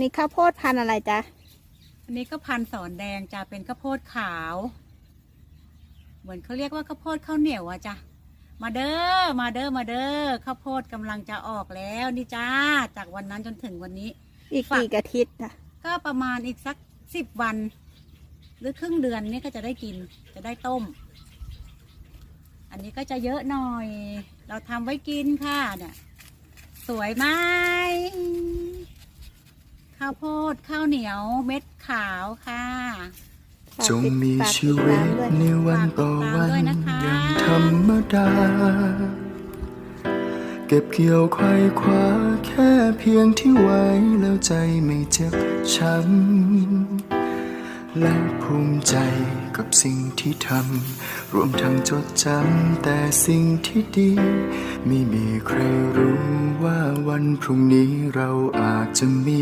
นี่ข้าวโพดพันธุ์อะไรจ๊ะอันนี้ก็พันธุ์สอนแดงจะเป็นข้าวโพดขาว เหมือนเขาเรียกว่าข้าวโพดข้าวเหนียวอะจ้ะมาเด้อมาเด้อมาเด้อข้าวโพดกำลังจะออกแล้วนี่จ้าจากวันนั้นจนถึงวันนี้ อีกฝากกี่อาทิตย์จ้ะก็ประมาณอีกสักสิบวัน หรือครึ่งเดือนนี่ก็จะได้กินจะได้ต้ม อันนี้ก็จะเยอะหน่อย เราทำไว้กินค่ะเนี่ยสวยไหม ข้าวโพดข้าวเหนียวเม็ดขาวค่ะฝากจงติดมีฝากชีติดวิตาตมด้วยในวันต่อวันอย่างธรรมดา เก็บเกี่ยวไขว้คว้าแค่เพียงที่ไว้แล้วใจไม่เจ็บช้ำและภูมิใจกับสิ่งที่ทำรวมทั้งจดจำแต่สิ่งที่ดี ไม่มีใครรู้ว่าวันพรุ่งนี้เราอาจจะมี